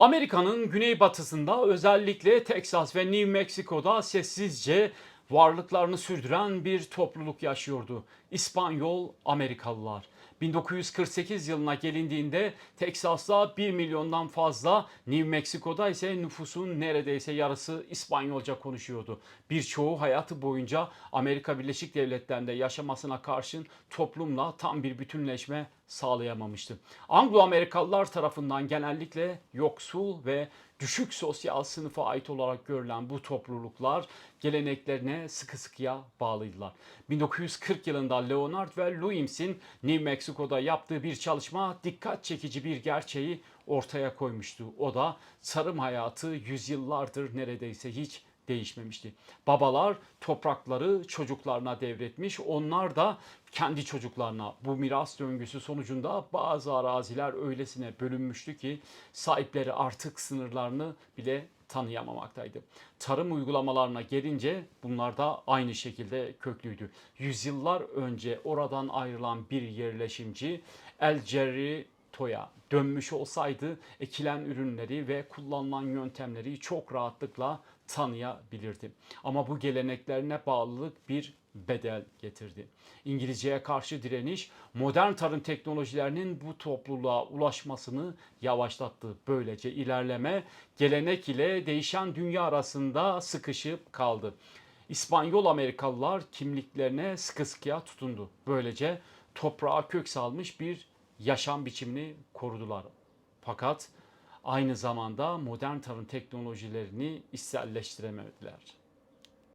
Amerika'nın güneybatısında özellikle Texas ve New Mexico'da sessizce varlıklarını sürdüren bir topluluk yaşıyordu. İspanyol Amerikalılar. 1948 yılına gelindiğinde Teksas'ta 1 milyondan fazla, New Mexico'da ise nüfusun neredeyse yarısı İspanyolca konuşuyordu. Birçoğu hayatı boyunca Amerika Birleşik Devletleri'nde yaşamasına karşın toplumla tam bir bütünleşme sağlayamamıştı. Anglo-Amerikalılar tarafından genellikle yoksul ve düşük sosyal sınıfa ait olarak görülen bu topluluklar geleneklerine sıkı sıkıya bağlıydılar. 1940 yılında Leonard ve Louis'in New Mexico'da yaptığı bir çalışma dikkat çekici bir gerçeği ortaya koymuştu. O da tarım hayatı yüzyıllardır neredeyse hiç değişmemişti. Babalar toprakları çocuklarına devretmiş, onlar da kendi çocuklarına. Bu miras döngüsü sonucunda bazı araziler öylesine bölünmüştü ki sahipleri artık sınırlarını bile tanıyamamaktaydı. Tarım uygulamalarına gelince bunlar da aynı şekilde köklüydü. Yüzyıllar önce oradan ayrılan bir yerleşimci El Cerri Toya dönmüş olsaydı ekilen ürünleri ve kullanılan yöntemleri çok rahatlıkla tanıyabilirdi. Ama bu geleneklerine bağlılık bir bedel getirdi. İngilizceye karşı direniş modern tarım teknolojilerinin bu topluluğa ulaşmasını yavaşlattı. Böylece ilerleme gelenek ile değişen dünya arasında sıkışıp kaldı. İspanyol Amerikalılar kimliklerine sıkı sıkıya tutundu. Böylece toprağa kök salmış bir yaşam biçimini korudular. Fakat aynı zamanda modern tarım teknolojilerini içselleştiremediler.